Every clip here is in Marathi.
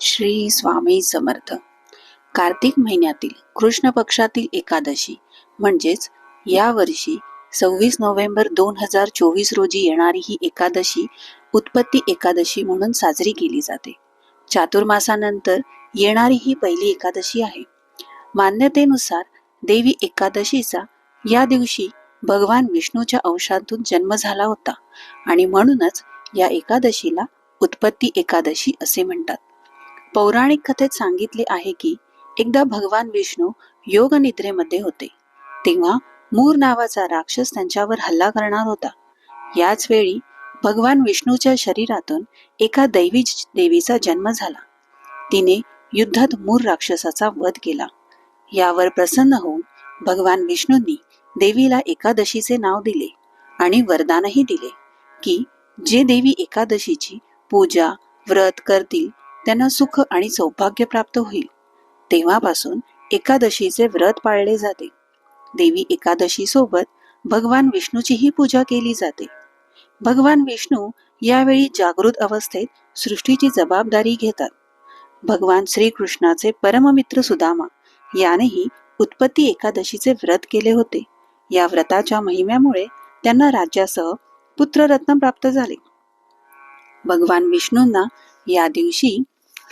श्री स्वामी समर्थ. कार्तिक महिन्यातील कृष्ण पक्षातील एकादशी म्हणजेच या वर्षी सव्वीस नोव्हेंबर दोन हजार चोवीस रोजी येणारी ही एकादशी उत्पत्ती एकादशी म्हणून साजरी केली जाते. चातुर्मासानंतर येणारी ही पहिली एकादशी आहे. मान्यतेनुसार देवी एकादशीचा या दिवशी भगवान विष्णूच्या अंशातून जन्म झाला होता आणि म्हणूनच या एकादशीला उत्पत्ती एकादशी असे म्हणतात. पौराणिक कथेत सांगितले आहे की एकदा भगवान विष्णू योग निद्रेमध्ये होते. तेव्हा मूर नावाचा राक्षस त्यांच्यावर हल्ला करणार होता. याच वेळी भगवान विष्णूच्या शरीरातून एका दैवी देवीचा जन्म झाला. तिने युद्धात मूर राक्षसाचा वध केला. यावर प्रसन्न होऊन भगवान विष्णूंनी देवीला एकादशीचे नाव दिले आणि वरदानही दिले की जे देवी एकादशीची पूजा व्रत करतील त्यांना सुख आणि सौभाग्य प्राप्त होईल. तेव्हापासून एकादशीचे व्रत पाळले जाते. देवी एकादशी सोबत भगवान विष्णूचीही पूजा केली जाते. भगवान विष्णू यावेळी जागृत अवस्थेत सृष्टीची जबाबदारी घेतात. भगवान श्रीकृष्णाचे परममित्र सुदामा यानेही उत्पत्ती एकादशीचे व्रत केले होते. या व्रताच्या महिम्यामुळे त्यांना राज्यासह पुत्ररत्न प्राप्त झाले. भगवान विष्णूंना या दिवशी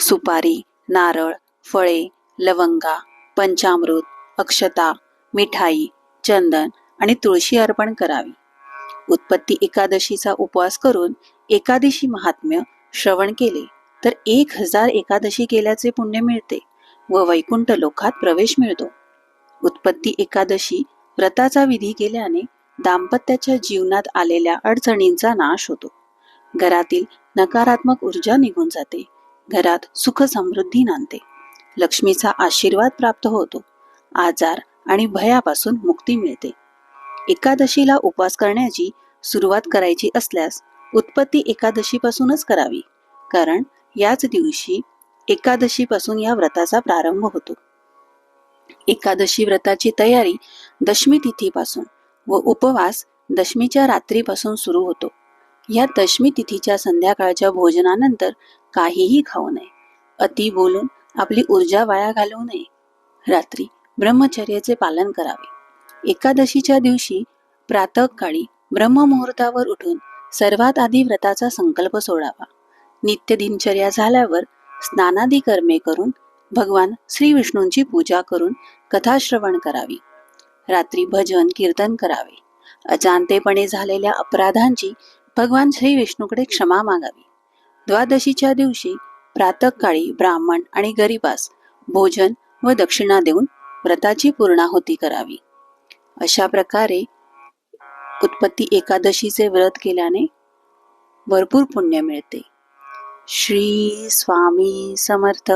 सुपारी नारळ फळे लवंगा पंचामृत अक्षता मिठाई चंदन आणि तुळशी अर्पण करावी. उत्पत्ती एकादशीचा उपवास करून एकादशी महात्म्य श्रवण केले तर एक हजार एकादशी केल्याचे पुण्य मिळते व वैकुंठ लोकात प्रवेश मिळतो. उत्पत्ती एकादशी व्रताचा विधी केल्याने दाम्पत्याच्या जीवनात आलेल्या अडचणींचा नाश होतो. घरातील नकारात्मक ऊर्जा निघून जाते. घरात सुख समृद्धी नांदते. लक्ष्मीचा आशीर्वाद प्राप्त होतो. आजार आणि भयापासून मुक्ती मिळते. एकादशीला उपवास करण्याची सुरुवात करायची असल्यास उत्पत्ती एकादशीपासूनच करावी. कारण याच दिवशी एकादशीपासून या व्रताचा प्रारंभ होतो. एकादशी व्रताची तयारी दशमी तिथीपासून व उपवास दशमीच्या रात्रीपासून सुरू होतो. या दशमी तिथीच्या संध्याकाळच्या भोजनानंतर काहीही खाऊ नये. अति बोलून आपली ऊर्जा वाया घालवू नये. रात्री ब्रह्मचर्याचे पालन करावे. एकादशीच्या दिवशी प्रातःकाळी ब्रह्ममुहूर्तावर उठून सर्वात आधी व्रताचा संकल्प सोडावा. नित्य दिनचर्या झाल्यावर स्नानादी कर्मे करून भगवान श्री विष्णूंची पूजा करून कथाश्रवण करावी. रात्री भजन कीर्तन करावे. अजाणतेपणे झालेल्या अपराधांची भगवान श्री विष्णूकडे क्षमा मागावी. द्वादशीच्या दिवशी प्रातःकाळी ब्राह्मण आणि गरिबास भोजन व दक्षिणा देऊन व्रताची पूर्णाहुती करावी. अशा प्रकारे उत्पत्ती एकादशीचे व्रत केल्याने भरपूर पुण्य मिळते. श्री स्वामी समर्थ.